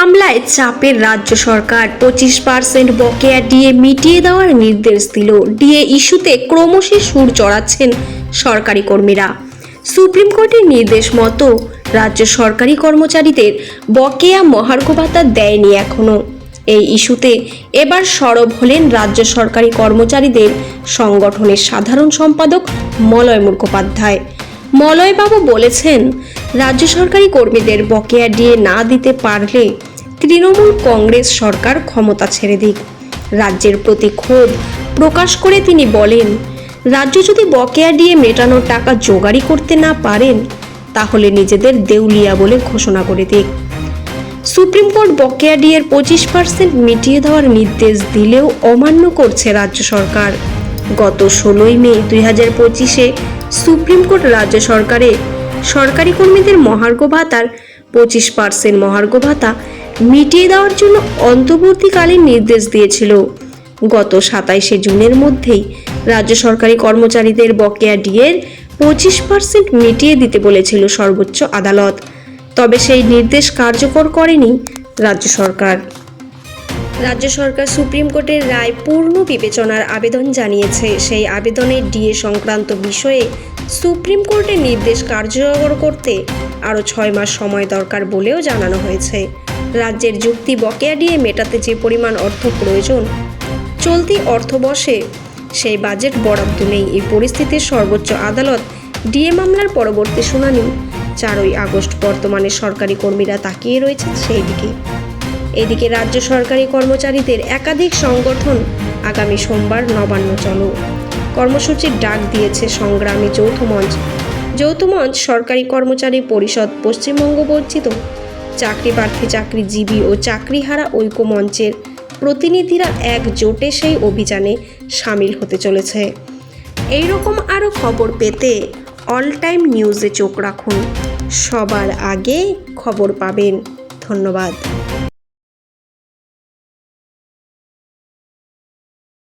মামলায় চাপের রাজ্য সরকার। পঁচিশ পার্সেন্ট বকেয়া ডিএ মিটিয়ে দেওয়ার নির্দেশ দিল। ডিএ ইস্যুতে ক্রমশই সুর চড়াচ্ছেন সরকারি কর্মীরা। সুপ্রিম কোর্টের নির্দেশ মতো রাজ্য সরকারি কর্মচারীদের বকেয়া মহার্ঘ ভাতা দেয়নি এখনও এই ইস্যুতে এবার সরব হলেন রাজ্য সরকারি কর্মচারীদের সংগঠনের সাধারণ সম্পাদক মলয় মুখোপাধ্যায়। মলয়বাবু বলেছেন, রাজ্য সরকারি কর্মীদের বকেয়া দিয়ে না দিতে পারলে তৃণমূল কংগ্রেস সরকার ক্ষমতা ছেড়ে দিক। রাজ্যের প্রতি ক্ষোভ প্রকাশ করে তিনি বলেন, রাজ্য যদি বকেয়া দিয়ে মেটানোর টাকা জোগাড়ি করতে না পারেন, তাহলে নিজেদের দেউলিয়া বলে ঘোষণা করে দিক। সুপ্রিম কোর্ট বকেয়া ডিয়ের পঁচিশ পার্সেন্ট মিটিয়ে দেওয়ার নির্দেশ দিলেও অমান্য করছে রাজ্য সরকার। গত ষোলোই মে দুই হাজার পঁচিশে সুপ্রিম কোর্ট রাজ্য সরকারে সরকারি কর্মীদের মহার্ঘ ভাতার পঁচিশ পার্সেন্ট মহার্ঘ ভাতা মিটিয়ে দেওয়ার জন্য অন্তর্বর্তীকালীন নির্দেশ দিয়েছিল। গত সাতাইশে জুনের মধ্যেই রাজ্য সরকারি কর্মচারীদের বকেয়া ডিয়ের পঁচিশ পার্সেন্ট মিটিয়ে দিতে বলেছিল সর্বোচ্চ আদালত। তবে সেই নির্দেশ কার্যকর করেনি রাজ্য সরকার। রাজ্য সরকার সুপ্রিম কোর্টের রায় পূর্ণ বিবেচনার আবেদন জানিয়েছে। সেই আবেদনে ডিএ সংক্রান্ত বিষয়ে সুপ্রিম কোর্টের নির্দেশ কার্যকর করতে আরও ছয় মাস সময় দরকার বলেও জানানো হয়েছে। রাজ্যের যুক্তি বকেয়া ডিএ মেটাতে যে পরিমাণ অর্থ প্রয়োজন, চলতি অর্থবর্ষে সেই বাজেট বরাদ্দ নেই। এই পরিস্থিতিতে সর্বোচ্চ আদালত ডিএ মামলার পরবর্তী শুনানি চারই আগস্ট বর্তমানে সরকারি কর্মীরা তাকিয়ে রয়েছেন সেই দিকে এদিকে রাজ্য সরকারি কর্মচারীদের একাধিক সংগঠন আগামী সোমবার নবান্ন চলো। কর্মসূচির ডাক দিয়েছে সংগ্রামী যৌথ মঞ্চ। যৌথ মঞ্চ সরকারি কর্মচারী পরিষদ পশ্চিমবঙ্গ বঞ্চিত চাকরি প্রার্থী চাকরিজীবী ও চাকরিহারা ঐক্য মঞ্চের প্রতিনিধিরা একজোটে সেই অভিযানে সামিল হতে চলেছে। এই রকম আরও খবর পেতে অল টাইম নিউজে চোখ রাখুন। সবার আগে খবর পাবেন। ধন্যবাদ।